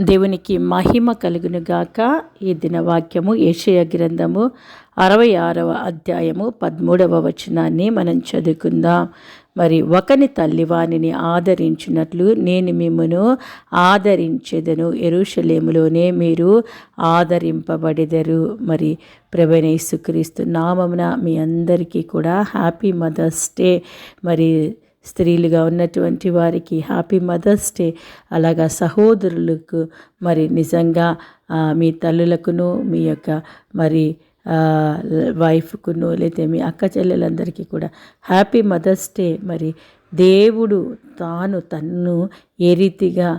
దేవునికి మహిమ కలుగునుగాక ఈ దినవాక్యము ఏషయ గ్రంథము అరవై ఆరవ అధ్యాయము పదమూడవ వచనాన్ని మనం చదువుకుందాం. మరి ఒకని తల్లివాణిని ఆదరించినట్లు నేను మిమ్మను ఆదరించేదను. ఎరుషలేములోనే మీరు ఆదరింపబడెదరు. మరి ప్రభనేసుక్రీస్తు నామమున మీ అందరికీ కూడా హ్యాపీ మదర్స్ డే. మరి స్త్రీలుగా ఉన్నటువంటి వారికి హ్యాపీ మదర్స్ డే అలాగా సహోదరులకు మరి నిజంగా మీ తల్లులకును మీ యొక్క మరి వైఫ్కును లేతే మీ అక్క చెల్లెలందరికీ కూడా హ్యాపీ మదర్స్ డే మరి దేవుడు తాను తన్ను ఏ రీతిగా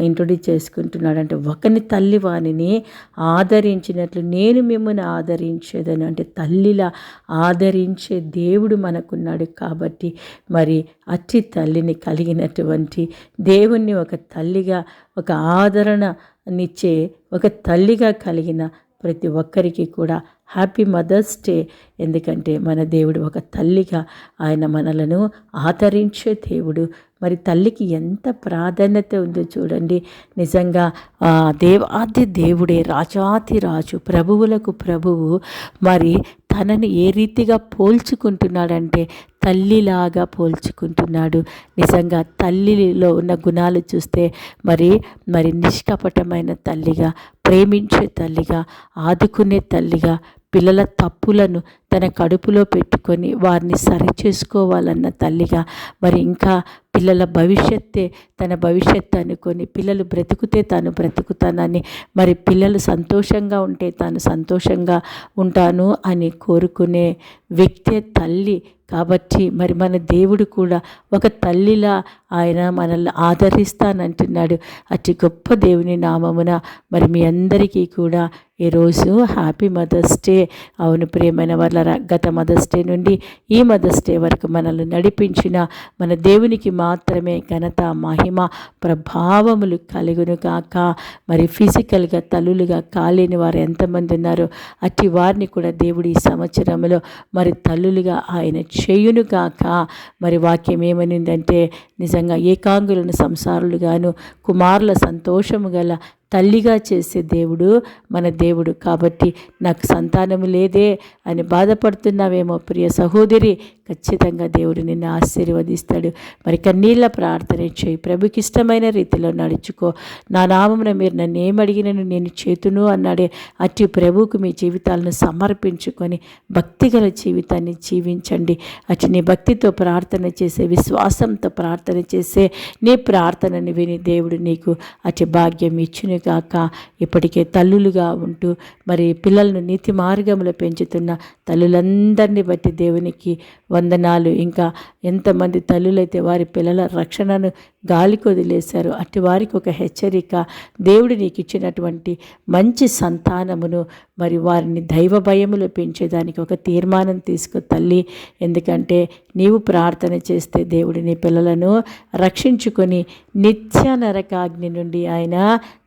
ఇంట్రొడ్యూస్ చేసుకుంటున్నాడు అంటే ఒకని తల్లి వాణిని ఆదరించినట్లు నేను మిమ్మల్ని ఆదరించేదని. అంటే తల్లిలా ఆదరించే దేవుడు మనకున్నాడు కాబట్టి మరి అట్టి తల్లిని కలిగినటువంటి దేవుణ్ణి ఒక తల్లిగా ఒక ఆదరణనిచ్చే ఒక తల్లిగా కలిగిన ప్రతి ఒక్కరికి కూడా హ్యాపీ మదర్స్ డే. ఎందుకంటే మన దేవుడు ఒక తల్లిగా ఆయన మనలను ఆదరించే దేవుడు. మరి తల్లికి ఎంత ప్రాధాన్యత ఉందో చూడండి. నిజంగా దేవాది దేవుడే రాజాతి రాజు ప్రభువులకు ప్రభువు. మరి తనని ఏ రీతిగా పోల్చుకుంటున్నాడంటే తల్లిలాగా పోల్చుకుంటున్నాడు. నిజంగా తల్లిలో ఉన్న గుణాలు చూస్తే మరి మరి నిష్కపటమైన తల్లిగా ప్రేమించే తల్లిగా ఆదుకునే తల్లిగా పిల్లల తప్పులను తన కడుపులో పెట్టుకొని వారిని సరిచేసుకోవాలన్న తల్లిగా మరి ఇంకా పిల్లల భవిష్యత్తే తన భవిష్యత్తు అనుకొని పిల్లలు బ్రతుకుతే తాను బ్రతుకుతానని మరి పిల్లలు సంతోషంగా ఉంటే తాను సంతోషంగా ఉంటాను అని కోరుకునే వ్యక్తే తల్లి కాబట్టి మరి మన దేవుడు కూడా ఒక తల్లిలా ఆయన మనల్ని ఆదరిస్తానంటున్నాడు. అతి గొప్ప దేవుని నామమున మరి మీ అందరికీ కూడా ఈరోజు హ్యాపీ మదర్స్ డే. అవును ప్రియమైన వాళ్ళ గత మదర్స్ డే నుండి ఈ మదర్స్ డే వరకు మనల్ని నడిపించిన మన దేవునికి మాత్రమే ఘనత మహిమ ప్రభావములు కలుగును కాక మరి ఫిజికల్గా తల్లులుగా కాలేని వారు ఎంతమంది ఉన్నారో అట్టి వారిని కూడా దేవుడి ఈ సంవత్సరంలో మరి తల్లులుగా ఆయన చేయును కాక మరి వాక్యం ఏమనిందంటే నిజంగా ఏకాంగులను సంసారులుగాను కుమారుల సంతోషము గల తల్లిగా చేసే దేవుడు మన దేవుడు. కాబట్టి నాకు సంతానము లేదే అని బాధపడుతున్నావేమో ప్రియ సహోదరి ఖచ్చితంగా దేవుడు నిన్ను ఆశీర్వదిస్తాడు. మరి కన్నీళ్ళ ప్రార్థన చేయి. ప్రభుకి ఇష్టమైన రీతిలో నడుచుకో. నా నామమున మీరు నన్ను ఏమడిగినను నేను చేతును అన్నాడే. అట్టి ప్రభువుకు మీ జీవితాలను సమర్పించుకొని భక్తిగల జీవితాన్ని జీవించండి. అటు నీ భక్తితో ప్రార్థన చేసే విశ్వాసంతో ప్రార్థన చేసే నీ ప్రార్థనని విని దేవుడు నీకు అటు భాగ్యం ఇచ్చిన కాక ఇప్పటికే తల్లులుగా ఉంటూ మరి పిల్లలను నీతి మార్గంలో పెంచుతున్న తల్లులందరినీ బట్టి దేవునికి వందనాలు. ఇంకా ఎంతమంది తల్లులైతే వారి పిల్లల రక్షణను గాలికి వదిలేశారు అట్టి వారికి ఒక హెచ్చరిక దేవుడు నీకు ఇచ్చినటువంటి మంచి సంతానమును మరి వారిని దైవ భయములో పెంచేదానికి ఒక తీర్మానం తీసుకో తల్లి. ఎందుకంటే నీవు ప్రార్థన చేస్తే దేవుడు నీ పిల్లలను రక్షించుకొని నిత్య నరకాగ్ని నుండి ఆయన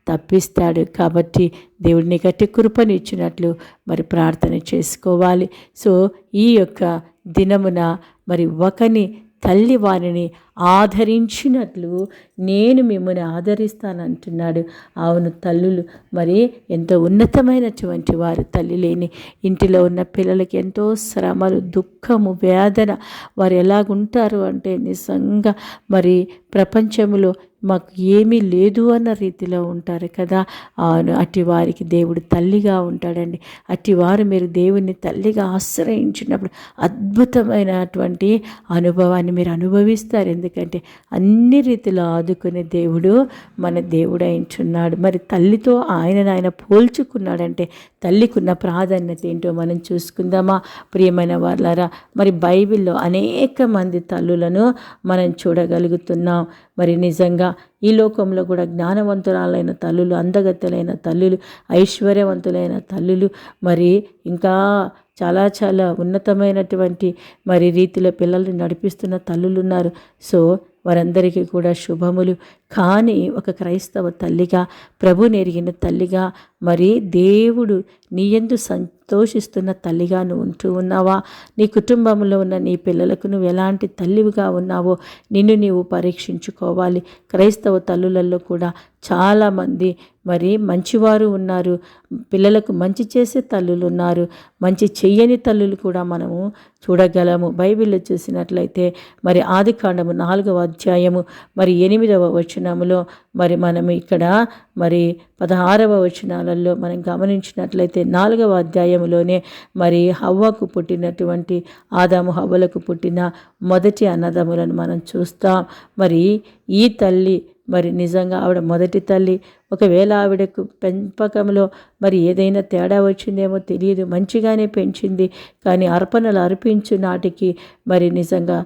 తప్పిస్తాడు కాబట్టి దేవుడిని గట్టి కృపనిచ్చినట్లు మరి ప్రార్థన చేసుకోవాలి. సో ఈ యొక్క దినమున మరి ఒకని తల్లి వారిని ఆదరించినట్లు నేను మిమ్మల్ని ఆదరిస్తానంటున్నాడు. అవును తల్లులు మరి ఎంతో ఉన్నతమైనటువంటి వారు తల్లి లేని ఇంటిలో ఉన్న పిల్లలకి ఎంతో శ్రమలు దుఃఖము వేదన వారు ఎలాగుంటారు అంటే నిజంగా మరి ప్రపంచంలో మాకు ఏమీ లేదు అన్న రీతిలో ఉంటారు కదా. అవును అట్టి వారికి దేవుడు తల్లిగా ఉంటాడండి. అట్టి వారు మీరు దేవుని తల్లిగా ఆశ్రయించినప్పుడు అద్భుతమైనటువంటి అనుభవాన్ని మీరు అనుభవిస్తారు. ఎందుకంటే ఎందుకంటే అన్ని రీతిలో ఆదుకునే దేవుడు మన దేవుడు అయించున్నాడు మరి తల్లితో ఆయనను ఆయన పోల్చుకున్నాడంటే తల్లికున్న ప్రాధాన్యత ఏంటో మనం చూసుకుందామా? ప్రియమైన వాళ్ళారా మరి బైబిల్లో అనేక మంది తల్లులను మనం చూడగలుగుతున్నాం. మరి నిజంగా ఈ లోకంలో కూడా జ్ఞానవంతురాలైన తల్లులు అందగత్తెలైన తల్లులు ఐశ్వర్యవంతులైన తల్లులు మరి ఇంకా చాలా చాలా ఉన్నతమైనటువంటి మరి రీతిలో పిల్లల్ని నడిపిస్తున్న తల్లులు ఉన్నారు సో వారందరికీ కూడా శుభములు. కానీ ఒక క్రైస్తవ తల్లిగా ప్రభు నెరిగిన తల్లిగా మరి దేవుడు నీయందు సంతోషిస్తున్న తల్లిగా నువ్వు ఉంటూ ఉన్నావా? నీ కుటుంబంలో ఉన్న నీ పిల్లలకు నువ్వు ఎలాంటి తల్లివిగా ఉన్నావో నిన్ను నీవు పరీక్షించుకోవాలి. క్రైస్తవ తల్లులలో కూడా చాలామంది మరి మంచివారు ఉన్నారు. పిల్లలకు మంచి చేసే తల్లులు ఉన్నారు. మంచి చెయ్యని తల్లులు కూడా మనము చూడగలము. బైబిల్లో చూసినట్లయితే మరి ఆది కాండము నాలుగవ అధ్యాయము మరి ఎనిమిదవ వచనములో మరి మనం ఇక్కడ మరి పదహారవ వచనాలలో మనం గమనించినట్లయితే నాలుగవ అధ్యాయములోనే మరి హవ్వకు పుట్టినటువంటి ఆదాము హవ్వలకు పుట్టిన మొదటి అన్నదములను మనం చూస్తాం. మరి ఈ తల్లి మరి నిజంగా ఆవిడ మొదటి తల్లి. ఒకవేళ ఆవిడకు పెంపకంలో మరి ఏదైనా తేడా వచ్చిందేమో తెలియదు మంచిగానే పెంచింది కానీ అర్పణలు అర్పించు నాటికి మరి నిజంగా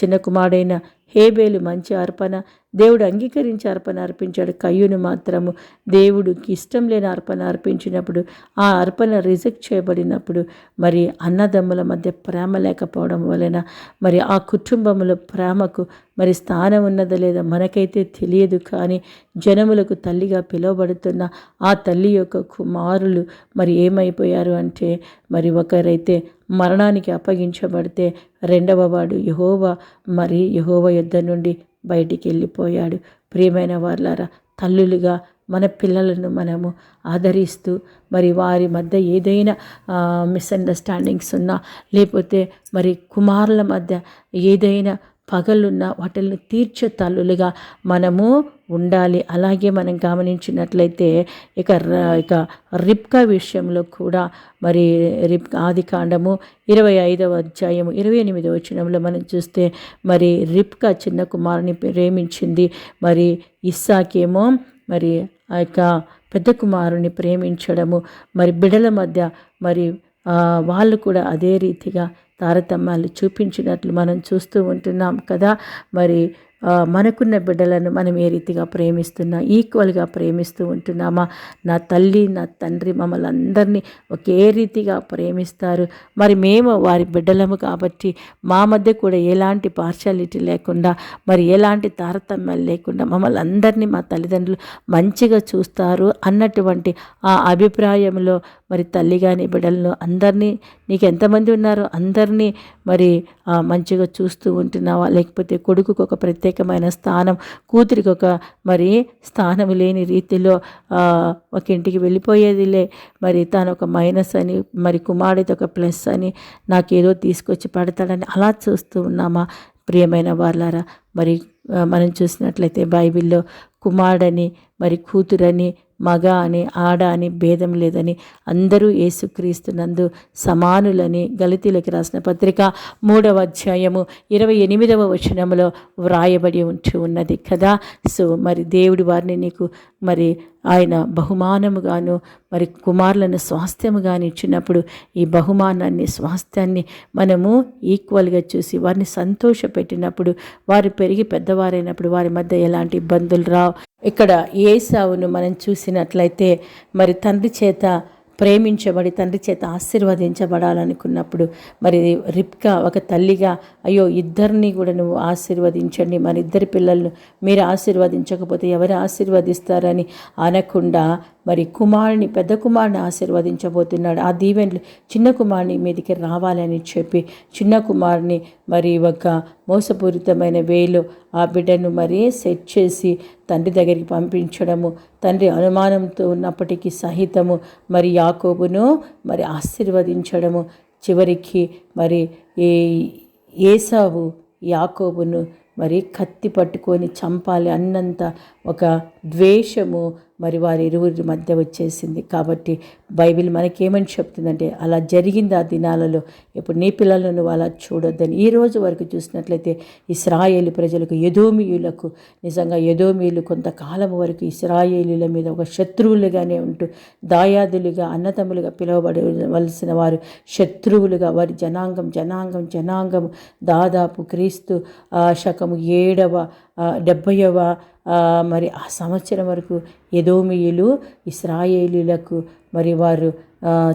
చిన్న కుమారుడైన హేబేలు మంచి అర్పణ దేవుడు అంగీకరించి అర్పణ అర్పించాడు. కయ్యూను మాత్రము దేవుడికి ఇష్టం లేని అర్పణ అర్పించినప్పుడు ఆ అర్పణ రిజెక్ట్ చేయబడినప్పుడు మరి అన్నదమ్ముల మధ్య ప్రేమ లేకపోవడం వలన మరి ఆ కుటుంబంలో ప్రేమకు మరి స్థానం ఉన్నదా లేదా మనకైతే తెలియదు. కానీ జనములకు తల్లిగా పిలువబడుతున్న ఆ తల్లి యొక్క కుమారులు మరి ఏమైపోయారు అంటే మరి ఒకరైతే మరణానికి అప్పగించబడితే రెండవ వాడు యహోవ. మరి యహోవ యుద్ధ నుండి బయటికి వెళ్ళిపోయాడు. ప్రియమైన వాళ్ళారా తల్లులుగా మన పిల్లలను మనము ఆదరిస్తూ మరి వారి మధ్య ఏదైనా మిస్అండర్స్టాండింగ్స్ ఉన్నా లేకపోతే మరి కుమారుల మధ్య ఏదైనా పగలున్న వాటిని తీర్చే తల్లులుగా మనము ఉండాలి. అలాగే మనం గమనించినట్లయితే ఇక ఇక రిప్కా విషయంలో కూడా మరి రిప్ ఆది కాండము ఇరవై ఐదవ అధ్యాయము ఇరవై ఎనిమిదవ వచనంలో మనం చూస్తే మరి రిప్కా చిన్న కుమారుని ప్రేమించింది. మరి ఇస్సాకేమో మరి ఆ యొక్క పెద్ద కుమారుని ప్రేమించడము మరి బిడల మధ్య మరి వాళ్ళు కూడా అదే రీతిగా తారతమ్యాలు చూపించినట్లు మనం చూస్తూ ఉంటున్నాం కదా. మరి మనకున్న బిడ్డలను మనం ఏ రీతిగా ప్రేమిస్తున్నా ఈక్వల్గా ప్రేమిస్తూ ఉంటున్నామా? నా తల్లి నా తండ్రి మమ్మల్ని అందరినీ ఒకే రీతిగా ప్రేమిస్తారు. మరి మేము వారి బిడ్డలము కాబట్టి మా మధ్య కూడా ఎలాంటి పార్షాలిటీ లేకుండా మరి ఎలాంటి తారతమ్యాలు లేకుండా మమ్మల్ని అందరినీ మా తల్లిదండ్రులు మంచిగా చూస్తారు అన్నటువంటి ఆ అభిప్రాయంలో మరి తల్లి కానీ బిడ్డలను అందరినీ నీకు ఎంతమంది ఉన్నారో అందరినీ మరి మంచిగా చూస్తూ ఉంటున్నావా? లేకపోతే కొడుకుకు ఒక ప్రత్యేకమైన స్థానం కూతురికి ఒక మరి స్థానం లేని రీతిలో ఒక ఇంటికి వెళ్ళిపోయేదిలే. మరి తాను ఒక మైనస్ అని మరి కుమారుడితో ఒక ప్లస్ అని నాకేదో తీసుకొచ్చి పెడతాడని అలా చూస్తూ ఉన్నామా? ప్రియమైన వాళ్ళారా మరి మనం చూసినట్లయితే బైబిల్లో కుమారుడని మరి కూతురని మగ అని ఆడ అని భేదం లేదని అందరూ నందు సమానులని గలితీలకి రాసిన పత్రిక మూడవ అధ్యాయము ఇరవై ఎనిమిదవ వచనంలో వ్రాయబడి ఉంటూ ఉన్నది కదా. సో మరి దేవుడి వారిని నీకు మరి ఆయన బహుమానముగాను మరి కుమారులను స్వాస్థ్యముగాను ఇచ్చినప్పుడు ఈ బహుమానాన్ని స్వాస్థ్యాన్ని మనము ఈక్వల్గా చూసి వారిని సంతోషపెట్టినప్పుడు వారు పెరిగి పెద్దవారైనప్పుడు వారి మధ్య ఎలాంటి ఇబ్బందులు రావు. ఇక్కడ ఏసావును మనం చూసినట్లయితే మరి తండ్రి చేత ప్రేమించబడి తండ్రి చేత ఆశీర్వదించబడాలనుకున్నప్పుడు మరి రిప్కా ఒక తల్లిగా అయ్యో ఇద్దరిని కూడా నువ్వు ఆశీర్వదించండి. మరి ఇద్దరి పిల్లలను మీరు ఆశీర్వదించకపోతే ఎవరు ఆశీర్వదిస్తారని అనకుండా మరి కుమారుని పెద్ద కుమారుని ఆశీర్వదించబోతున్నాడు. ఆ దీవెన్లు చిన్న కుమారుని మీదకి రావాలని చెప్పి చిన్న కుమారుని మరి ఒక మోసపూరితమైన వేలు ఆ బిడ్డను మరి సెట్ చేసి తండ్రి దగ్గరికి పంపించడము తండ్రి అనుమానంతో ఉన్నప్పటికీ సహితము మరి యాకోబును మరి ఆశీర్వదించడము. చివరికి మరి ఏ ఏసావు యాకోబును మరి కత్తి పట్టుకొని చంపాలి అన్నంత ఒక ద్వేషము మరి వారి ఇరువురి మధ్య వచ్చేసింది. కాబట్టి బైబిల్ మనకేమని చెప్తుందంటే అలా జరిగింది ఆ దినాలలో ఇప్పుడు నీ పిల్లలను అలా చూడొద్దని. ఈ రోజు వరకు చూసినట్లయితే ఇస్రాయేలి ప్రజలకు యదోమియులకు నిజంగా యదోమియులు కొంతకాలం వరకు ఇస్రాయేలీల మీద ఒక శత్రువులుగానే ఉంటూ దాయాదులుగా అన్నతమ్ములుగా పిలువబడవలసిన వారు శత్రువులుగా వారి జనాంగం జనాంగం జనాంగం దాదాపు క్రీస్తు శకము ఏడవ డెబ్బైవ మరి ఆ సంవత్సరం వరకు ఎదోమియులు ఇస్రాయేలీలకు మరి వారు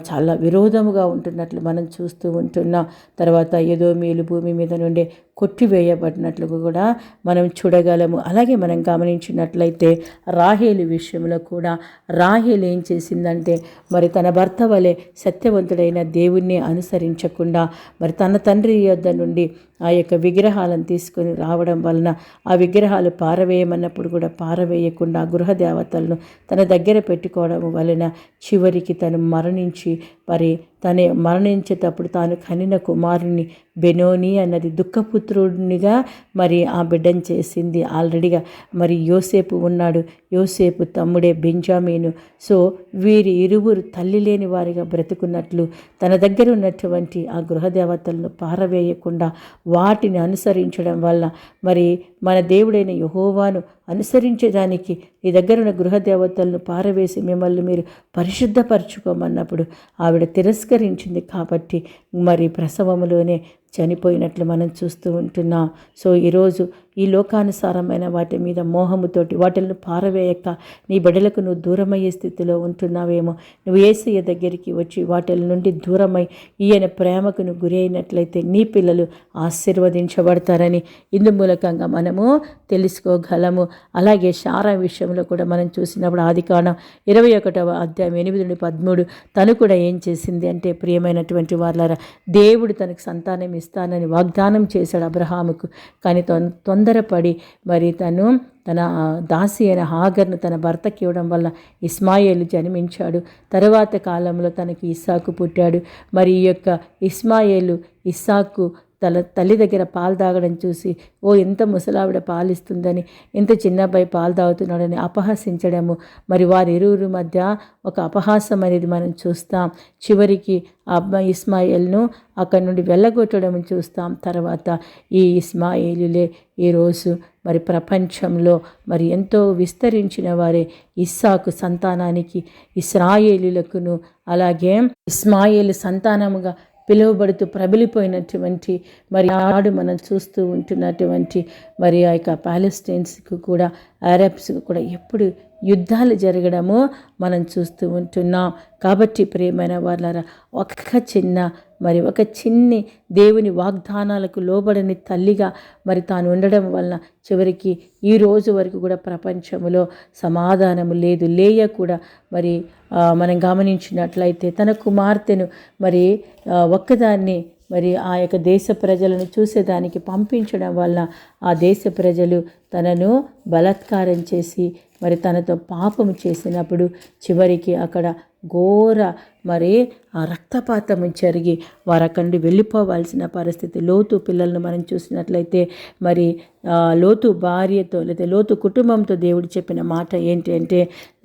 చాలా విరోధముగా ఉంటున్నట్లు మనం చూస్తూ ఉంటున్నాం. తర్వాత యదోమియులు భూమి మీద నుండి కొట్టివేయబడినట్లు కూడా మనం చూడగలము. అలాగే మనం గమనించినట్లయితే రాహేలు విషయంలో కూడా రాహేలు ఏం చేసిందంటే మరి తన భర్త వలె సత్యవంతుడైన దేవుణ్ణి అనుసరించకుండా మరి తన తండ్రి యొద్ద నుండి ఆ యొక్క విగ్రహాలను తీసుకొని రావడం వలన ఆ విగ్రహాలు పారవేయమన్నప్పుడు కూడా పారవేయకుండా గృహ దేవతలను తన దగ్గర పెట్టుకోవడం వలన చివరికి తను మరణించి మరి తనే మరణించేటప్పుడు తాను కనిన కుమారుని బెనోని అన్నది దుఃఖపుత్రునిగా మరి ఆ బిడ్డను చేసింది ఆల్రెడీగా. మరి యోసేపు ఉన్నాడు. యోసేపు తమ్ముడే బెంజామీను. సో వీరి ఇరువురు తల్లి లేని వారిగా బ్రతుకున్నట్లు తన దగ్గర ఉన్నటువంటి ఆ గృహదేవతలను పారవేయకుండా వాటిని అనుసరించడం వల్ల మరి మన దేవుడైన యహోవాను అనుసరించేదానికి నీ దగ్గర ఉన్న గృహదేవతలను పారవేసి మిమ్మల్ని మీరు పరిశుద్ధపరచుకోమన్నప్పుడు ఆవిడ తిరస్కరించింది కాబట్టి మరి ప్రసవములోనే చనిపోయినట్లు మనం చూస్తూ ఉంటున్నాం. సో ఈరోజు ఈ లోకానుసారమైన వాటి మీద మోహముతోటి వాటిని పారవేయక నీ బిడలకు నువ్వు దూరమయ్యే స్థితిలో ఉంటున్నావేమో. నువ్వు ఏసయ్య దగ్గరికి వచ్చి వాటి నుండి దూరమై ఈయన ప్రేమకు నువ్వు గురి అయినట్లయితే నీ పిల్లలు ఆశీర్వదించబడతారని ఇందు మూలకంగా మనము తెలుసుకోగలము. అలాగే శారా విషయంలో కూడా మనం చూసినప్పుడు ఆది ఇరవై ఒకటవ అధ్యాయం ఎనిమిది నుండి పదమూడు తను కూడా ఏం చేసింది అంటే ప్రియమైనటువంటి వాళ్ళ దేవుడు తనకు సంతానం ఇస్తానని వాగ్దానం చేశాడు అబ్రహాముకు. కానీ తొం- తొందరపడి మరి తను తన దాసి అయిన హాగర్ను తన భర్తకి ఇవ్వడం వల్ల ఇస్మాయేలు జన్మించాడు. తరువాత కాలంలో తనకి ఇస్సాకు పుట్టాడు. మరి ఈ యొక్క ఇస్మాయేలు ఇస్సాకు తల తల్లి దగ్గర పాలు తాగడం చూసి ఓ ఎంత ముసలావిడ పాలిస్తుందని ఎంత చిన్నబ్బాయి పాలు తాగుతున్నాడని అపహసించడము. మరి వారి ఇరువురు మధ్య ఒక అపహాసం అనేది మనం చూస్తాం. చివరికి ఆ అబ్బాయి ఇస్మాయిల్ను అక్కడి నుండి వెళ్ళగొట్టడం చూస్తాం. తర్వాత ఈ ఇస్మాయిలులే ఈరోజు మరి ప్రపంచంలో మరి ఎంతో విస్తరించిన వారే. ఇస్సాకు సంతానానికి ఇస్రాయేలులకును అలాగే ఇస్మాయిల్ సంతానముగా పిలువబడుతూ ప్రబలిపోయినటువంటి మరి ఆడు మనం చూస్తూ ఉంటున్నటువంటి మరి ఆ యొక్క పాలెస్టైన్స్కి కూడా అరబ్స్కి కూడా ఎప్పుడు యుద్ధాలు జరగడము మనం చూస్తూ ఉంటున్నాం. కాబట్టి ప్రియమైన వాళ్ళరా ఒక్క చిన్న మరి ఒక చిన్ని దేవుని వాగ్దానాలకు లోబడని తల్లిగా మరి తాను ఉండడం వలన చివరికి ఈ రోజు వరకు కూడా ప్రపంచంలో సమాధానము లేదు. లేయ కూడా మరి మనం గమనించినట్లయితే తన కుమార్తెను మరి ఒక్కదాన్ని మరి ఆ యొక్క దేశ ప్రజలను చూసేదానికి పంపించడం వల్ల ఆ దేశ ప్రజలు తనను బలాత్కారం చేసి మరి తనతో పాపము చేసినప్పుడు చివరికి అక్కడ ఘోర మరి ఆ రక్తపాతము జరిగి వారు అక్కడి నుండి వెళ్ళిపోవాల్సిన పరిస్థితి. లోతు పిల్లలను మనం చూసినట్లయితే మరి లోతు భార్యతో లేదా లోతు కుటుంబంతో దేవుడు చెప్పిన మాట ఏంటి అంటే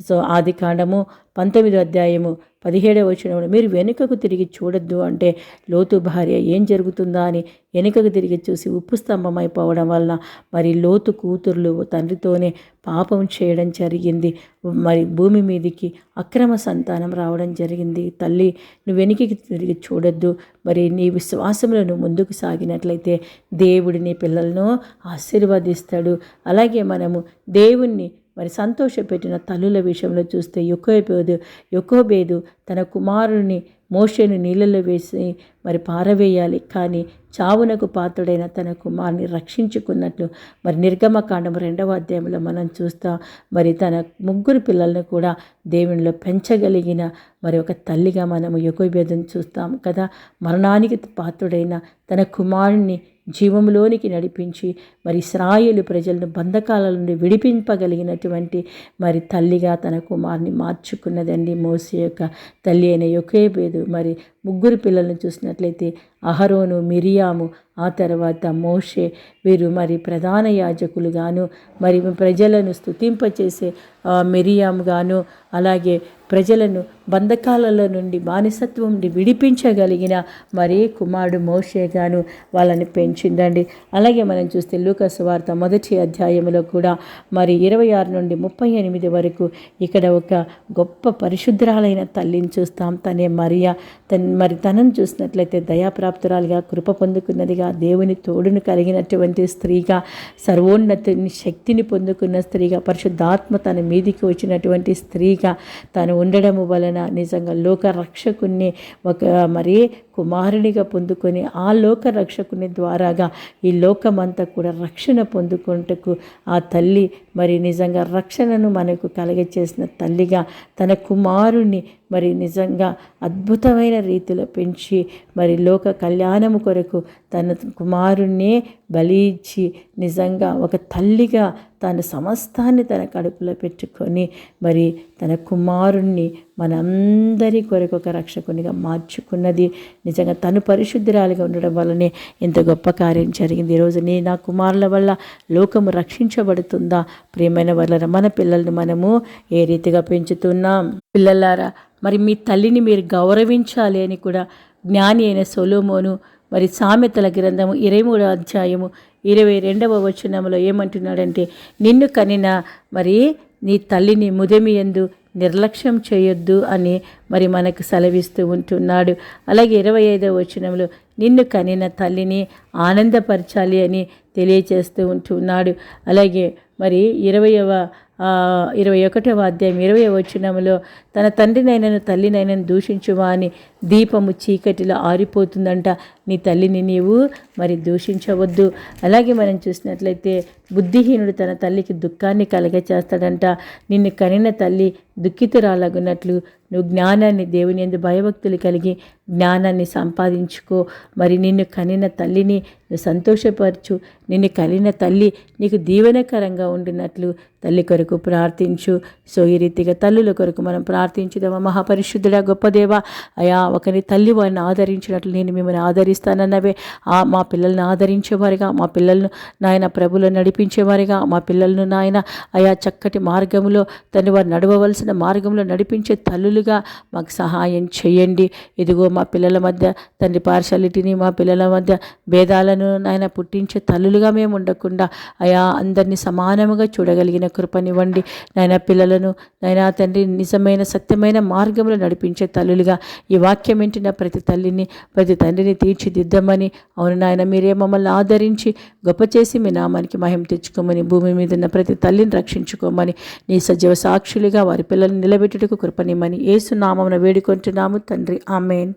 సో ఆది కాండము పంతొమ్మిదో అధ్యాయము పదిహేడవ వచ్చిన మీరు వెనుకకు తిరిగి చూడొద్దు అంటే లోతు భార్య ఏం జరుగుతుందా అని వెనుకకు తిరిగి చూసి ఉప్పు స్తంభం అయిపోవడం వల్ల మరి లోతు కూతుర్లు తండ్రితోనే పాపం చేయడం జరిగింది. మరి భూమి మీదికి అక్రమ సంతానం రావడం జరిగింది. తల్లి నువ్వు వెనుకకి తిరిగి చూడొద్దు. మరి నీ విశ్వాసంలో నువ్వు ముందుకు సాగినట్లయితే దేవుడిని పిల్లలను ఆశీర్వదిస్తాడు. అలాగే మనము దేవుణ్ణి మరి సంతోషపెట్టిన తల్లుల విషయంలో చూస్తే యొక్కోబేదు యొక్కోబేదు తన కుమారుని మోషేను నీళ్ళలో వేసి మరి పారవేయాలి. కానీ చావునకు పాత్రుడైన తన కుమారుని రక్షించుకున్నట్లు మరి నిర్గమకాండం రెండవ అధ్యాయంలో మనం చూస్తాం మరి తన ముగ్గురు పిల్లలను కూడా దేవునిలో పెంచగలిగిన మరి ఒక తల్లిగా మనము యుగభేదం చూస్తాం కదా. మరణానికి పాత్రుడైన తన కుమారుణ్ణి జీవంలోనికి నడిపించి మరి ఇస్రాయేలు ప్రజలను బంధకాల నుండి విడిపింపగలిగినటువంటి మరి తల్లిగా తన కుమారుని మార్చుకున్నదండి మోసే యొక్క తల్లి అయిన యొకేబేదు. మరి ముగ్గురు పిల్లలను చూసినట్లయితే అహరోను మిరియాము ఆ తర్వాత మోషే వీరు మరి ప్రధాన యాజకులుగాను మరి ప్రజలను స్తుతింపచేసే మిరియాముగాను అలాగే ప్రజలను బంధకాలలో నుండి బానిసత్వం నుండి విడిపించగలిగిన మరి కుమారుడు మోషేగాను వాళ్ళని పెంచిందండి. అలాగే మనం చూస్తే లూకస్ వార్త మొదటి అధ్యాయంలో కూడా మరి ఇరవై ఆరు నుండి ముప్పై ఎనిమిది వరకు ఇక్కడ ఒక గొప్ప పరిశుద్ధరాలైన తల్లిని చూస్తాం. తనే మరియా తన మరి తనను చూసినట్లయితే దయాప్రాప్తురాలుగా కృప పొందుకున్నదిగా దేవుని తోడును కలిగినటువంటి స్త్రీగా సర్వోన్నతిని శక్తిని పొందుకున్న స్త్రీగా పరిశుద్ధాత్మ తన మీదికి వచ్చినటువంటి స్త్రీగా తను ఉండడము వలన నిజంగా లోక రక్షకుణ్ణి ఒక మరి కుమారునిగా పొందుకొని ఆ లోక రక్షకుని ద్వారాగా ఈ లోకమంతా కూడా రక్షణ పొందుకుంటకు ఆ తల్లి మరి నిజంగా రక్షణను మనకు కలగచేసిన తల్లిగా తన కుమారుని మరి నిజంగా అద్భుతమైన రీతిలో పెంచి మరి లోక కళ్యాణము కొరకు తన కుమారుణ్ణే బలి ఇచ్చి నిజంగా ఒక తల్లిగా తన సమస్తాన్ని తన కడుపులో పెట్టుకొని మరి తన కుమారుణ్ణి మనందరి కొరకు ఒక రక్షకునిగా మార్చుకున్నది. నిజంగా తను పరిశుద్ధురాలిగా ఉండడం వల్లనే ఇంత గొప్ప కార్యం జరిగింది. ఈరోజు నీ నా కుమారుల వల్ల లోకము రక్షించబడుతుందా? ప్రియమైన వల్ల మన పిల్లల్ని మనము ఏ రీతిగా పెంచుతున్నాం? పిల్లలారా మరి మీ తల్లిని మీరు గౌరవించాలి అని కూడా జ్ఞాని అయిన సొలోమోను మరి సామెతల గ్రంథము ఇరవై మూడో అధ్యాయము ఇరవై రెండవ వచనంలో ఏమంటున్నాడంటే నిన్ను కనిన మరి నీ తల్లిని ముదమి ఎందు నిర్లక్ష్యం చేయొద్దు అని మరి మనకు సెలవిస్తూ ఉంటున్నాడు. అలాగే ఇరవై ఐదవ వచనంలో నిన్ను కనిన తల్లిని ఆనందపరచాలి అని తెలియచేస్తూ ఉంటున్నాడు. అలాగే మరి ఇరవయవ ఇరవై ఒకటవ అధ్యాయం ఇరవై వచ్చినములో తన తండ్రినైనను తల్లినైనను దూషించువా అని దీపము చీకటిలో ఆరిపోతుందంట. నీ తల్లిని నీవు మరి దూషించవద్దు. అలాగే మనం చూసినట్లయితే బుద్ధిహీనుడు తన తల్లికి దుఃఖాన్ని కలగచేస్తాడంట. నిన్ను కనిన తల్లి దుఃఖితురాలగున్నట్లు నువ్వు జ్ఞానాన్ని దేవుని ఎందు భయభక్తులు కలిగి జ్ఞానాన్ని సంపాదించుకో. మరి నిన్ను కనిన తల్లిని నువ్వు సంతోషపరచు. నిన్ను కలిన తల్లి నీకు దీవెనకరంగా ఉండినట్లు తల్లి కొరకు ప్రార్థించు. సో ఈ రీతిగా తల్లుల కొరకు మనం ప్రార్థించుదామా? మహాపరిశుద్ధుడా గొప్పదేవా అయా ఒకరి తల్లి వారిని ఆదరించినట్లు నేను మిమ్మల్ని ఆదరిస్తానన్నవే. ఆ మా పిల్లల్ని ఆదరించేవారిగా మా పిల్లలను నాయన ప్రభులు నడిపించేవారిగా మా పిల్లలను నాయన అయా చక్కటి మార్గంలో తను వారు నడవవలసిన మార్గంలో నడిపించే తల్లులుగా మాకు సహాయం చేయండి. ఇదిగో మా పిల్లల మధ్య తండ్రి పార్షాలిటీని మా పిల్లల మధ్య భేదాలను నాయన పుట్టించే తల్లులుగా మేము ఉండకుండా అయా అందరినీ సమానముగా చూడగలిగిన కృపని కృపనివ్వండి నాయన పిల్లలను నాయన తండ్రి నిజమైన సత్యమైన మార్గంలో నడిపించే తల్లులుగా ఈ వాక్యం వింటున్న ప్రతి తల్లిని ప్రతి తండ్రిని తీర్చిదిద్దామని. అవును నాయన మీరే మమ్మల్ని ఆదరించి గొప్ప చేసి మీ నామానికి మహిమ తెచ్చుకోమని భూమి మీద ఉన్న ప్రతి తల్లిని రక్షించుకోమని నీ సజీవ సాక్షులుగా వారి పిల్లల్ని నిలబెట్టుటకు కృపనిమ్మని. ఏసు నామమున వేడుకుంటున్నాము తండ్రి. ఆమెన్.